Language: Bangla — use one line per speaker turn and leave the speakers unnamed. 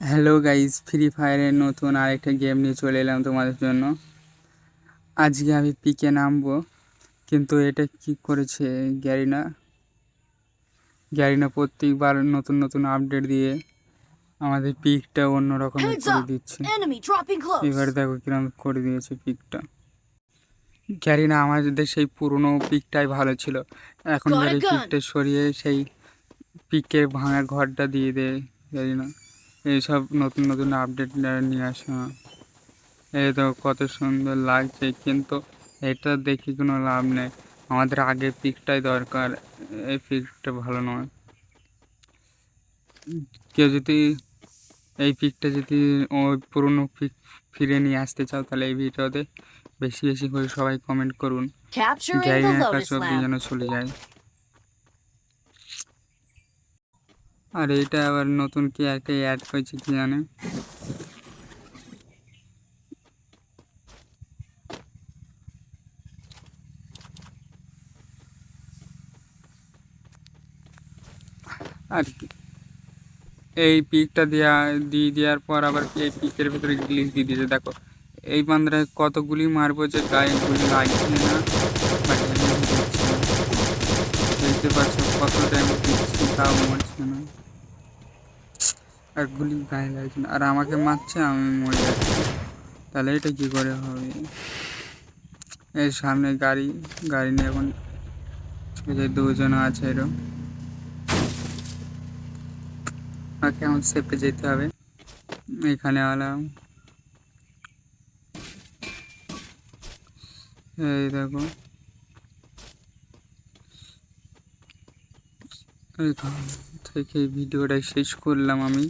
হ্যালো গাইজ ফ্রি ফায়ারের নতুন আরেকটা গেম নিয়ে চলে এলাম তোমাদের জন্য আজকে আমি পিকে নামবো কিন্তু এটা কি করেছে গ্যারিনা গ্যারিনা প্রত্যেকবার নতুন নতুন আপডেট দিয়ে আমাদের পিকটা অন্যরকম করে! দিচ্ছে. এবার দেখো কিরম করে দিয়েছে পিকটা গ্যারিনা আমাদের সেই পুরনো পিকটাই ভালো ছিল এখন এই! পিকটা সরিয়ে সেই পিকের ভাঙা ঘরটা দিয়ে দেয় গ্যারিনা এইসব নতুন নতুন আপডেট নিয়ে আসে। এই তো কত সুন্দর লাগছে কিন্তু এটা দেখি কোনো লাভ নেই। আমাদের আগে পিকটাই দরকার এই পিকটা ভালো নয়। কেউ যদি এই পিকটা যদি ওই পুরনো পিক ফিরে নিয়ে আসতে চাও তাহলে এই ভিডিওতে বেশি বেশি করে সবাই কমেন্ট করুন।
The
কাছে যেন চলে যায়। আর এইটা আবার নতুন কি একটা অ্যাড করেছে কি জানে? আর এই পিকটা দেওয়া দিয়ে দেওয়ার পর আবার এই পিকের ভিতরে গ্লিচ দিয়ে দিয়েছে? দেখো, এই বান্দারা কতগুলি মারবো যে গায়ে গুলি লাগছে না? বা damage দেখতে পাচ্ছ কত ড্যামেজ দিচ্ছে, তাও মরছে আর গুলি গায়ে লাগছে আর আমাকে মারছে, আমি মরে যাচ্ছি। তাহলে এটা কি করে হবে? এই সামনে গাড়ি গাড়ি নিয়ে এখন দুজন আছে এরকম আমাকে এখন সেপে যেতে হবে। এখানে আলাম। এই দেখো। এখান থেকে ভিডিওটা শেষ করলাম আমি।